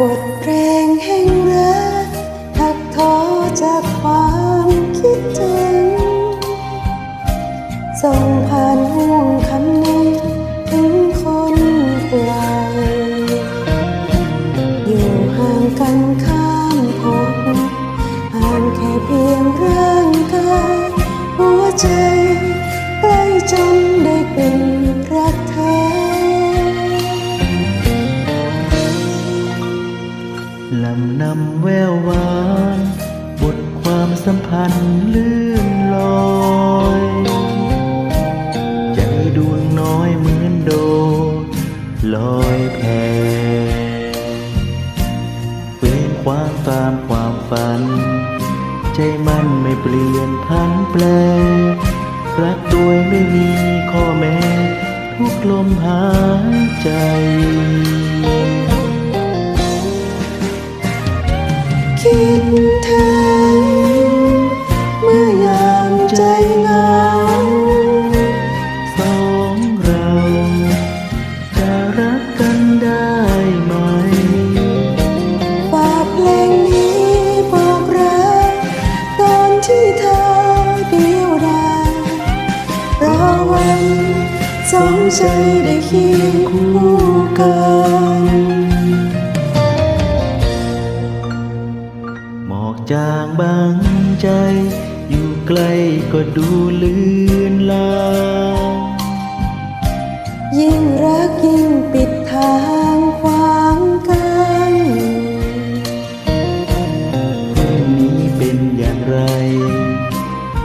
บทเพลงแห่งรัก มันลื่นลอยใจดวงน้อยเหมือนโดลอยแพเว้นความตามความฝัน ใจมันไม่เปลี่ยนพันแปล รักโดยไม่มีข้อแม้ ทุกลมหายใจ เธอเดียวดายรอวันสองใจได้เคียงคู่กันหมอกจางบางใจ อยู่ไกลก็ดูลืนลายิ่งรัก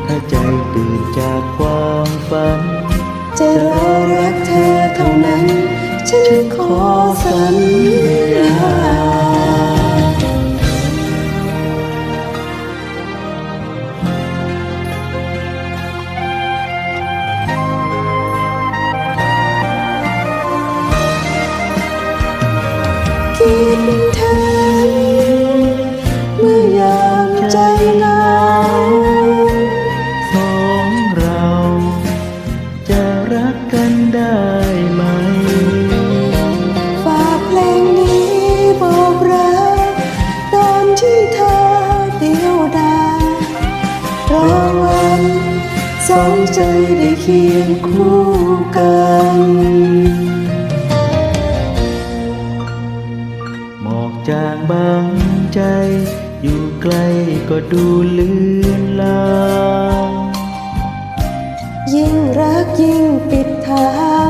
ถ้าใจตื่นจากความฝัน จะรอรักเธอเท่านั้น ฉันขอสัญญาคิดถึง รอวันสองใจได้เคียงคู่กันหมอกจางบางใจ อยู่ไกลก็ดูเลือนลางยิ่งรักยิ่งปิดทาง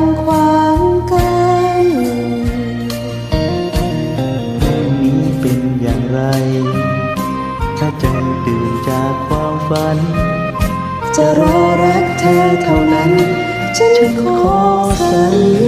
ฝัน จะรอรักเธอเท่านั้น ฉันขอสัญญา